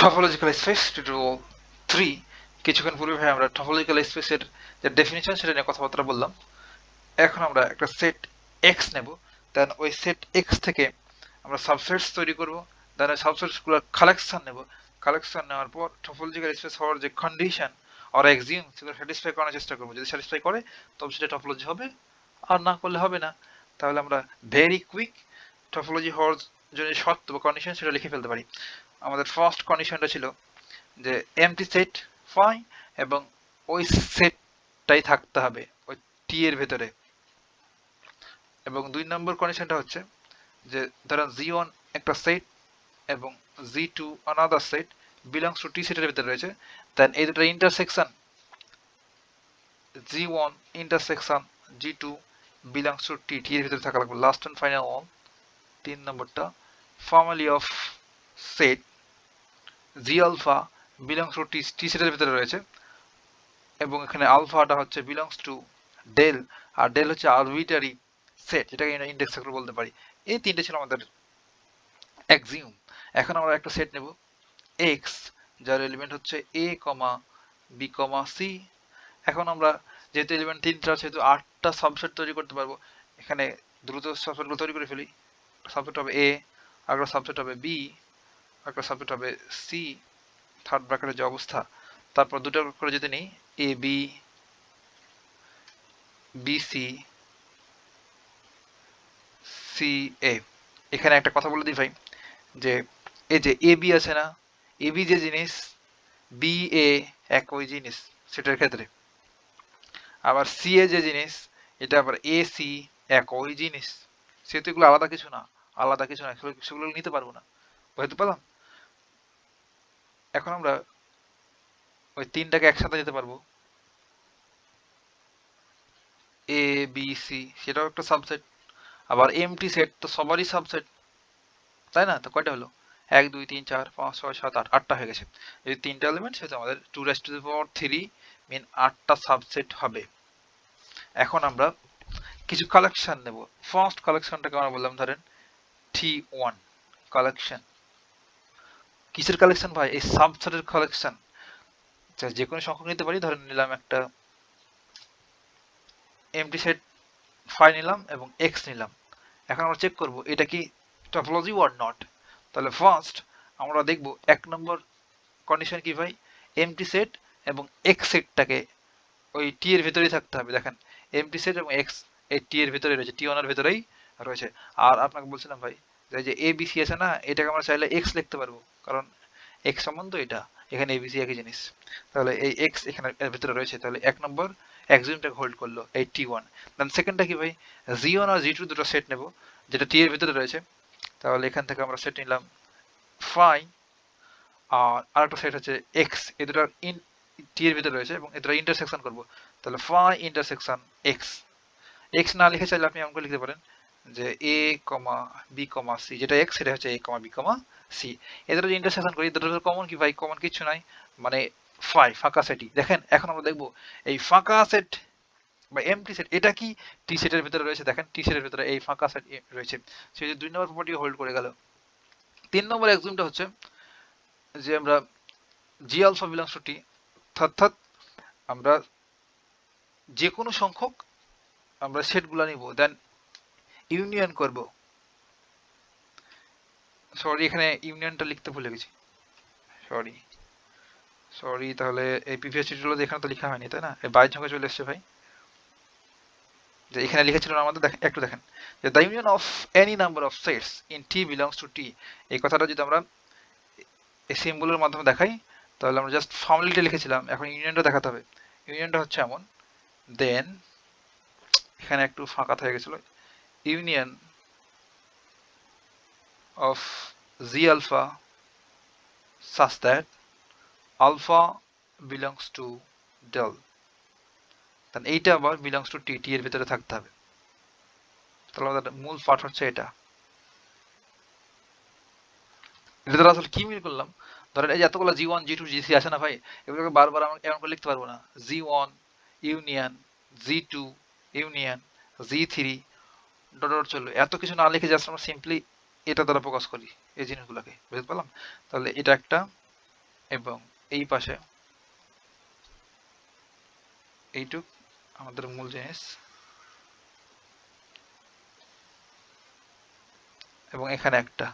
Topological space tutorial three কিছুক্ষণ পূর্বে ভাই আমরা টপোলজিক্যাল স্পেসের যে ডেফিনিশন সেটা নিয়ে কথাবার্তা বললাম। এখন আমরা একটা সেট এক্স নেব। দেন ওই সেট এক্স থেকে আমরা সাবসেটস তৈরি করব। দেন ওই সাবসেটসগুলোর কালেকশন নেব। কালেকশন নেওয়ার পর টপোলজিক্যাল স্পেস হওয়ার যে কন্ডিশন আর এক্সিউম সেগুলো স্যাটিসফাই করার চেষ্টা করব। যদি স্যাটিসফাই করে, তবে সেটা টপোলজি হবে। আর না করলে হবে না। তাহলে আমরা ভেরি কুইক টপোলজি হওয়ার জন্য শর্ত বা কন্ডিশন সেটা লিখে ফেলতে পারি। আমাদের ফার্স্ট কন্ডিশনটা ছিল যে এমটি সেট ফাই এবং ওই সেটটাই থাকতে হবে, ওই টি এর ভেতরে। এবং দুই নম্বর কন্ডিশনটা হচ্ছে যে ধরেন জি ওয়ান একটা সেট এবং G two another set belongs to T সেটের ভেতরে রয়েছে দেন এই দুটো intersection G one intersection G two belongs to T T এর ভিতরে থাকা লাগবে। লাস্ট অ্যান্ড ফাইনাল ওয়ান তিন নম্বরটা, family of set g alpha belongs to T t সেটের ভিতরে রয়েছে এবং এখানে আলফাটা হচ্ছে বিলংস টু ডেল আর ডেল হচ্ছে আরবিটারি সেট যেটাকে ইন্ডেক্স ফ্যাক্টর বলতে পারি। এই তিনটে ছিল আমাদের এক্সিউম এখন আমরা একটা সেট নেব। এক্স যার এলিমেন্ট হচ্ছে এ কমা বি কমা সি এখন আমরা যেহেতু এলিমেন্ট তিনটা সেহেতু আটটা সাবসেট তৈরি করতে পারব। এখানে দ্রুত সাবসেটগুলো তৈরি করে ফেলি। সাবসেট হবে এ আরেকটা সাবসেট হবে বি একটা সাবজেক্ট হবে সি থার্ড ব্র্যাকেটের যে অবস্থা, তারপর দুটো করে যদি নিই A B B C C A এখানে একটা কথা বলে দিই ভাই, যে এই যে এ বি আছে না এ বি যে জিনিস বি এ একই জিনিস সেটার ক্ষেত্রে। আবার সি এ যে জিনিস, এটা আবার এ সি একই জিনিস। সেহেতু এগুলো আলাদা কিছু না, আলাদা কিছু না সেগুলো নিতে পারব না। বুঝতে পারলাম? এখন আমরা ওই তিনটাকে একসাথে যেতে পারব। এ বি সি সেটাও একটা সাবসেট আবার এমটি সেট তো সবারই সাবসেট তাই না? তো কয়টা হলো? এক, দুই, তিন, চার, পাঁচ, ছয়, সাত, আট, আটটা হয়ে গেছে। এই তিনটা এলিমেন্ট সেটা আমাদের two raise to the power three mean আটটা সাবসেট হবে। এখন আমরা কিছু কালেকশন নেব। ফার্স্ট কালেকশনটাকে আমরা বললাম ধরেন টি ওয়ান কালেকশন কিসের কালেকশন ভাই? এই সাবসেটের কালেকশন যে কোনো সংখ্যক নিতে পারি, ধরে নিলাম একটা এমটি সেট ফাই নিলাম এবং এক্স নিলাম। এখন আমরা চেক করব, এটা কি টপোলজি ওয়ার নট তাহলে ফার্স্ট আমরা দেখব এক নম্বর কন্ডিশন কি ভাই? এমটি সেট এবং এক্স সেটটাকে ওই টি এর ভেতরেই থাকতে হবে। দেখেন এমটি সেট এবং এক্স এই টি এর ভেতরে রয়েছে টি ওয়ানের ভেতরেই রয়েছে। আর আপনাকে বলছিলাম ভাই, যে এ বি সি আছে না, এটাকে আমরা চাইলে এক্স লিখতে পারব। কারণ এক্স সম্বন্ধ এটা, এখানে এ বি সি একই জিনিস। তাহলে এই এক্স এখানে ভিতরে রয়েছে, তাহলে এক নম্বর এক্সিউমটাকে হোল্ড করল, এই টি ওয়ান দেন সেকেন্ডটা কি ভাই? জি ওয়ান আর জি টু দুটো সেট নেব, যেটা টি এর ভিতরে রয়েছে। তাহলে এখান থেকে আমরা সেট নিলাম ফাই আর আরেকটা সেট হচ্ছে এক্স এ দুটো ইন টি এর ভিতরে রয়েছে, এবং এ দুটো ইন্টারসেকশন করব। তাহলে ফাই ইন্টারসেকশন এক্স এক্স না লিখে চাইলে আপনি আমাকে লিখতে পারেন। যে A comma B comma C যেটা এক্স সেটা হচ্ছে এ কমা বি কমা সি এদের যদি ইন্টারসেকশন করি এদের কমন কি ভাই? কমন কিছু নাই। মানে ফাই ফাঁকা সেটই দেখেন, এখন আমরা দেখব, এই ফাঁকা সেট বা এমটি সেট এটা কি? টি সেটের ভিতরে রয়েছে, দেখেন টি সেটের ভিতরে এই ফাঁকা সেট রয়েছে। সেই যে দুই নম্বর প্রপার্টি হোল্ড করে গেল। তিন নম্বর এক্সিমটা হচ্ছে যে আমরা G alpha belongs to T অর্থাৎ আমরা যে কোনো সংখ্যক আমরা সেটগুলো নিব। দেন ইউনিয়ন করব। সরি এখানে ইউনিয়নটা লিখতে ভুলে গেছি। সরি সরি তাহলে এই প্রিভিয়াস টিউটোরিয়ালে এখানে তো লেখা হয়নি, তাই না? এই বাইর সংখ্যা চলে এসছে ভাই। যে এখানে লিখেছিল আমাদের দেখেন একটু দেখেন। যে the union of any number of sets in T belongs to T এই কথাটা যদি আমরা এই সিম্বলের মাধ্যমে দেখাই, তাহলে আমরা জাস্ট ফর্মালিটি লিখেছিলাম। এখন ইউনিয়নটা দেখাতে হবে। ইউনিয়নটা হচ্ছে এমন। দেন এখানে একটু ফাঁকা হয়ে গেছিল। Union of z alpha such that alpha belongs to del. তাহলে এইটা আবার টু টি টি এর ভিতরে থাকতে হবে। তাহলে আমাদের মূল পার্ট হচ্ছে এটা। এটা দ্বারা আসলে কি মিল করলাম? ধরেন এই এতগুলো G one G two G C আছে না ভাই, এগুলোকে বারবার আমরা এমন করে লিখতে পারব না? G one union G two union G three dot dot চলবে এত কিছু না লিখে জাস্ট আমরা সিম্পলি এটা দ্বারা প্রকাশ করি, এই জিনিসগুলোকে, বুঝতে পারলাম? তাহলে এটা একটা, এবং এই পাশে এইটুক আমাদের মূল জিনিস। এবং এখানে একটা।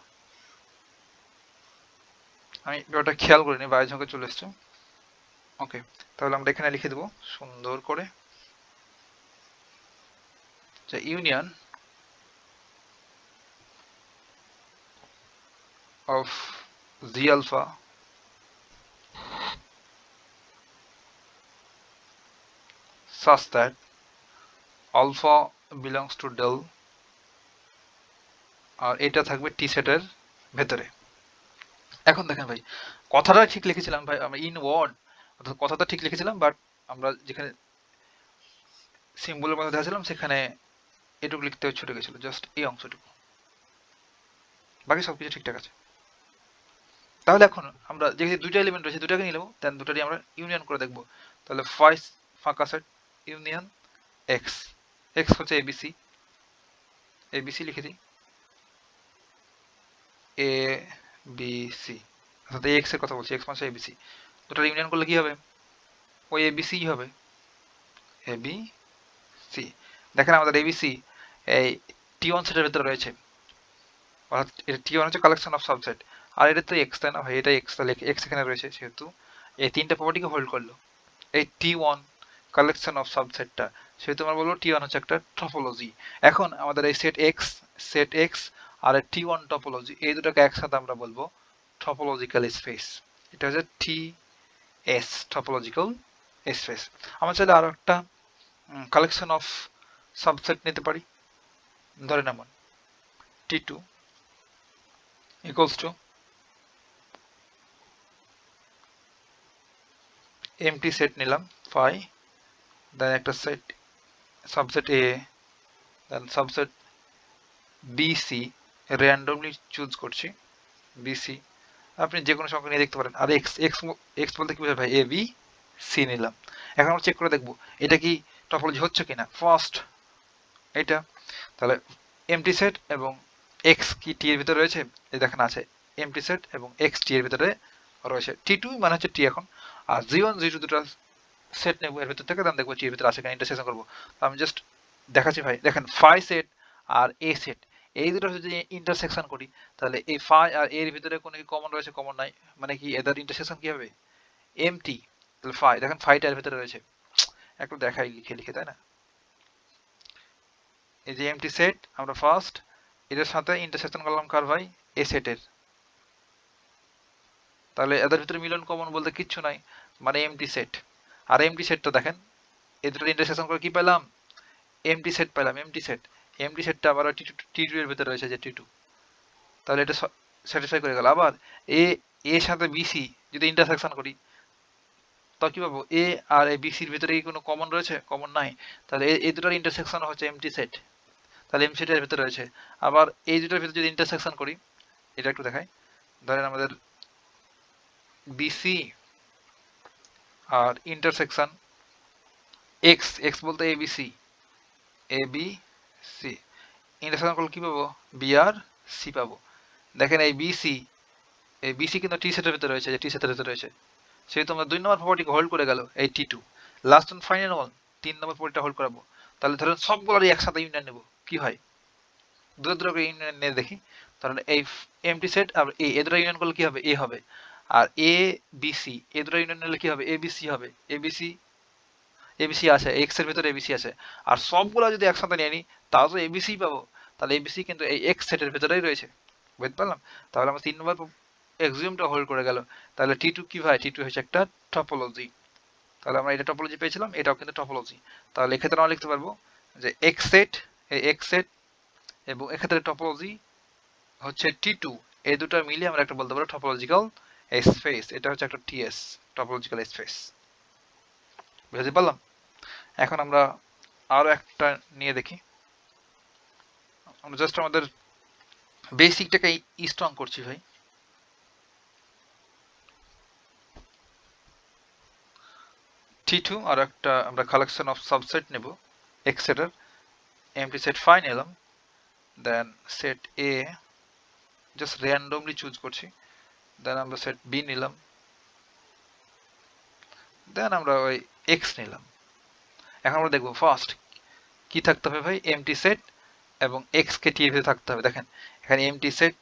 আমি ব্যাপারটা খেয়াল করিনি, বাইরে ঝোঁকে চলে এসছে। ওকে, তাহলে আমরা এখানে লিখে দেবো, সুন্দর করে। যে union of z alpha. Such that alpha belongs to del আর এটা থাকবে টি সেটের ভেতরে। এখন দেখেন ভাই, কথাটা ঠিক লিখেছিলাম ভাই, আমরা ইন ওয়ার্ড অর্থাৎ কথাটা ঠিক লিখেছিলাম বাট আমরা যেখানে সিম্বলের মধ্যে দেখাছিলাম সেখানে এটুকু লিখতে ছুটে গেছিল জাস্ট এই অংশটুকু। বাকি সবকিছু ঠিকঠাক আছে। তাহলে এখন আমরা যেহেতু দুইটা এলিমেন্ট রয়েছে দুটাকে নেব দেন দুটারই আমরা ইউনিয়ন করে দেখব। তাহলে ফাইস ফাঁকা সেট ইউনিয়ন এক্স এক্স হচ্ছে এবিসি এবিসি লিখে দিই। এ বি সি অর্থাৎ এক্সের কথা বলছি এক্স মানে এবিসি দুটার ইউনিয়ন করলে কি হবে? ওই এবিসি হবে। এ বি সি দেখেন আমাদের এবিসি এই টি ওয়ান সেটের ভেতরে রয়েছে। অর্থাৎ টি ওয়ান হচ্ছে কালেকশন অফ সাবসেট আর এটা তো এক্স তাই না ভাই, এটা এক্স তাহলে এক্স এখানে রয়েছে সেহেতু। এই তিনটা প্রপার্টিকে হোল্ড করল। এই টি ওয়ান কালেকশন অফ সাবসেটটা সেহেতু আমরা বলব টি ওয়ান হচ্ছে একটা টপোলজি এখন আমাদের এই সেট এক্স সেট এক্স আর টি ওয়ান টপোলজি এই দুটাকে একসাথে আমরা বলব টপোলজিক্যাল স্পেস এটা হচ্ছে টি এস টপোলজিক্যাল স্পেস আমরা চাইলে আরও একটা কালেকশন অফ সাবসেট নিতে পারি। ধরে নেমন T two equals to empty set নিলাম ফাই দেন একটা set subset A then subset BC randomly choose করছি বিসি আপনি যে কোনো সংখ্যা নিয়ে দেখতে পারেন, আর এক্স এক্স এক্স বলতে কি বোঝায়? ভাই এ বি সি নিলাম। এখন আমরা চেক করে দেখব, এটা কি টপোলজি হচ্ছে কিনা? ফার্স্ট এটা, তাহলে এমটি সেট এবং এক্স কি টি এর ভিতরে রয়েছে? এই দেখেন আছে এমটি সেট এবং এক্স টি এর ভিতরে রয়েছে। টি টু মানে হচ্ছে টি এখন। আর জি ওয়ান জি টু দুটো সেট নেব, এর ভিতর থেকে দাম দেখব এর ভিতরে আছে কিনা ইন্টারসেকশন করব। তো আমি জাস্ট দেখাচ্ছি ভাই, দেখেন ফাই সেট আর এ সেট এই দুটো যদি ইন্টারসেকশন করি, তাহলে এই ফাই আর এর ভিতরে কোনো কি কমন রয়েছে কমন নাই? মানে কি এদের ইন্টারসেকশন কি হবে? এমটি তাহলে ফাই দেখেন ফাইটা এর ভিতরে রয়েছে। একটু দেখাই, লিখে লিখে, তাই না? এই যে এমটি সেট আমরা ফার্স্ট এটার সাথে ইন্টারসেকশন করলাম কার ভাই? এ সেটের তাহলে এদের ভিতরে মিলন কমন বলতে কিচ্ছু নাই মানে এমটি সেট আর এমটি সেটটা দেখেন, এদের ইন্টারসেকশন করে কি পেলাম? এমটি সেট পেলাম এমটি সেট এমটি সেটটা আবার টি টু টি টু এর ভিতরে রয়েছে যে টি টু তাহলে এটা স্যাটিসফাই করে গেল। আবার এ এর সাথে বিসি যদি ইন্টারসেকশন করি, তো কি পাবো? এ আর এ বিসির ভিতরে কি কোনো কমন রয়েছে? কমন নাই। তাহলে এই দুটোর ইন্টারসেকশন হচ্ছে এমটি সেট তাহলে এম সেটের ভিতরে রয়েছে। আবার এই দুটোর ভিতরে যদি ইন্টারসেকশন করি, এটা একটু দেখাই। ধরেন আমাদের বিসি আর ইন্টারসেকশন এক্স এক্স বলতে এ বিসি ইন্টারসেকশন করলে কি পাবো? বি আর পাবো। দেখেন এই বিসি এই বিসি কিন্তু টি সেটের ভিতরে রয়েছে, যে টি সেটের ভিতরে রয়েছে। সেহেতু আমরা দুই নম্বর প্রপার্টিকে হোল্ড করে গেল, এই to last and final one তিন নম্বর প্রপার্টিটা হোল্ড করাবো। তাহলে ধরেন সবগুলোরই একসাথে ইউনিয়ন নেব। কি হয়? দূরে দূরে করে ইউনিয়ন নিয়ে দেখি। তাহলে এই এমটি সেট আর এ এ দুটো ইউনিয়ন করলে কি হবে? এ হবে। আর এ বিসি এ দুটো ইউনিয়ন নিলে কি হবে? এ বিসি হবে। এ বিসি এবিসি আছে। এক্সের ভিতরে এ এবিসি আছে। আর সবগুলো যদি একসাথে নিয়ে নিই তাও তো এ এবিসি পাবো। তাহলে এ এবিসি কিন্তু এই এক্স সেটের ভিতরেই রয়েছে। বুঝতে পারলাম? তাহলে আমার তিন নম্বর এক্সিউমটা হোল্ড করে গেল। তাহলে টি টু কি ভাই? টি টু হচ্ছে একটা টপোলজি তাহলে আমরা এটা টপোলজি পেয়েছিলাম, এটাও কিন্তু টপোলজি তাহলে এক্ষেত্রে আমরা লিখতে পারব যে এক্স সেট এই এক্স সেট এবং এক্ষেত্রে টপোলজি হচ্ছে টি টু এই দুটো মিলিয়ে আমরা একটা বলতে পারব টপোলজিক্যাল স্পেস, এটা হচ্ছে একটা টিএস টপোলজিক্যাল স্পেস বুঝতে পারলাম? এখন আমরা আরও একটা নিয়ে দেখি। আমরা জাস্ট আমাদের বেসিকটাকে স্ট্রং করছি ভাই। টি টু আর একটা আমরা কালেকশন অফ সাবসেট নেব। এক্স সেটের এমটি সেট ফাইন এলাম। Then set A just randomly choose করছি। দেন আমরা সেট বি নিলাম। দেন আমরা ওই এক্স নিলাম। এখন আমরা দেখব ফার্স্ট কি থাকতে হবে ভাই? এমটি সেট এবং এক্স কে টি এর ভিতরে থাকতে হবে। দেখেন, এখানে এমটি সেট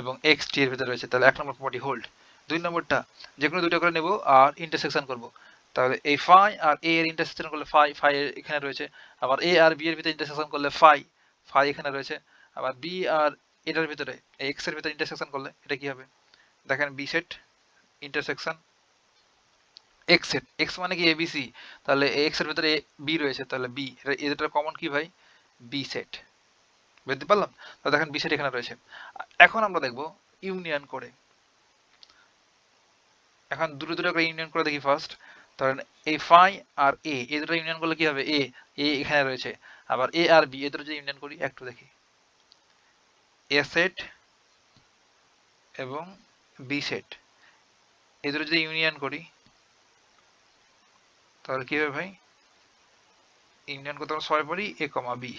এবং এক্স টি এর ভিতরে রয়েছে। তাহলে এক নম্বর প্রপার্টি হোল্ড দুই নম্বরটা যে কোনো দুটো করে নেব আর ইন্টারসেকশন করব। তাহলে এই ফাই আর এ এর ইন্টারসেকশন করলে ফাই ফাই এখানে রয়েছে। আবার এ আর বি এর ভিতরে ইন্টারসেকশন করলে ফাই ফাই এখানে রয়েছে। আবার বি আর এটার ভিতরে এক্সের ভিতরে ইন্টারসেকশন করলে এটা কি হবে? দেখেন B set intersection X set X মানে কি এবিসি তাহলে এক্সের ভিতরে বি রয়েছে, তাহলে বি এটা কমন কি ভাই? বি সেট বুঝতে পারলাম? তো দেখেন বি সেট এখানে রয়েছে। এখন আমরা দেখব ইউনিয়ন করে। এখন দুটো দুটো করে ইউনিয়ন করে দেখি ফার্স্ট ধরেন এই ফাই আর এ এই দুটো ইউনিয়ন করলে কি হবে? এ এ এখানে রয়েছে। আবার এ আর বি এ দুটো যদি ইউনিয়ন করি, একটু দেখি। এ সেট এবং বি সেট এই দুটো যদি ইউনিয়ন করি, তাহলে কি হবে ভাই? ইউনিয়ন করতে আমরা সবাই পারি এ কমা বি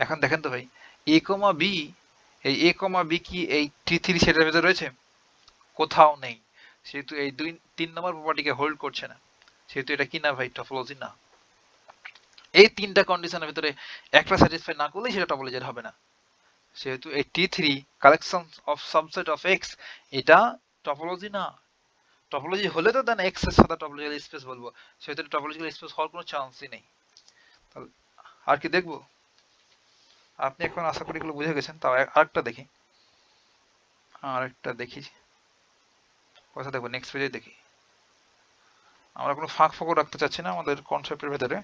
এখন দেখেন তো ভাই এ কমা বি এই এ কমা বি কি এই টি থ্রি সেটের ভেতরে রয়েছে? কোথাও নেই। সেহেতু এই দুই, তিন নম্বর প্রপার্টিকে হোল্ড করছে না। সেহেতু এটা কি না ভাই? টপোলজি না। এই তিনটা কন্ডিশনের ভিতরে একটা স্যাটিসফাই না করলেই সেটা টপোলজির হবে না। সেহেতু এই T three collection of subset of X এটা টপোলজি না। টপোলজি হলে তো দেন এক্সের সাথে টপোলজিক্যাল স্পেস বলব। সেহেতু টপোলজিক্যাল স্পেস হওয়ার কোনো চান্সই নেই। আর কি দেখব? আপনি এখন আশা করি এগুলো বুঝে গেছেন। তাও আরেকটা দেখি। আরেকটা দেখি। কথা দেখব নেক্সট পেজে দেখি। আমরা কোনো ফাঁক ফাঁকও রাখতে চাচ্ছি না আমাদের কনসেপ্টের ভেতরে।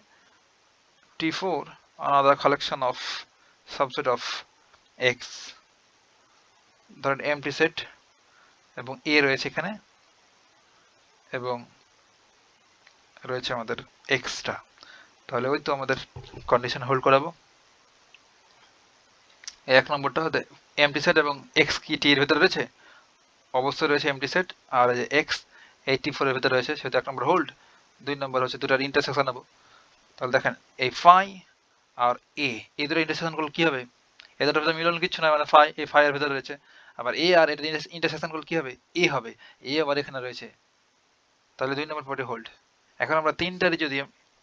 T four another collection of subset of X ধরেন এমটি সেট এবং এ রয়েছে এখানে, এবং রয়েছে আমাদের এক্সটা তাহলে ওই তো আমাদের কন্ডিশন হোল্ড করাবো। এক নম্বরটা হতে এমটি সেট এবং এক্স কি টি এর ভেতরে রয়েছে? অবশ্যই রয়েছে এমটি সেট আর যে এক্স এইটি ফোর এর ভেতরে রয়েছে সেটা এক নম্বর হোল্ড দুই নম্বর হচ্ছে দুটার ইন্টারসেকশন নেব। তাহলে দেখেন, এই ফাই আর এ এই দুটো ইন্টারসেকশন করলে কি হবে? এদের ভেতরে মিলন কিচ্ছু নয় মানে ফাই এই ফাই এর ভেতরে রয়েছে। আবার এ আর এটা ইন্টারসেকশন করলে কি হবে? এ হবে। এ আবার এখানে রয়েছে। তাহলে দুই নম্বর পয়েন্টে হোল্ড এখন আমরা তিনটারই যদি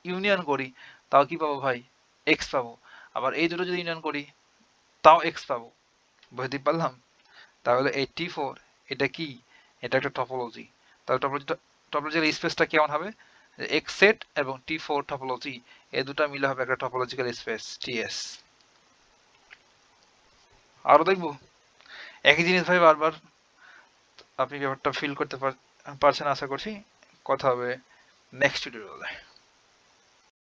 ইউনিয়ন করি, তাও কি পাবো ভাই? এক্স পাবো। আবার এই দুটো যদি ইউনিয়ন করি, তাও এক্স পাবো। বুঝতে পারলাম? তাহলে এই টি ফোর এটা কি? এটা একটা টপোলজি তাহলে টপোলজি টপোলজির স্পেসটা কেমন হবে? এক্স সেট এবং টি ফোর টপোলজি এই দুটো মিলে হবে একটা টপোলজিক্যাল স্পেস টিএস আরও দেখব। একই জিনিস ভাই বারবার আপনি ব্যাপারটা ফিল করতে পারছেন আশা করছি। কথা হবে নেক্সট টিউটোরিয়ালে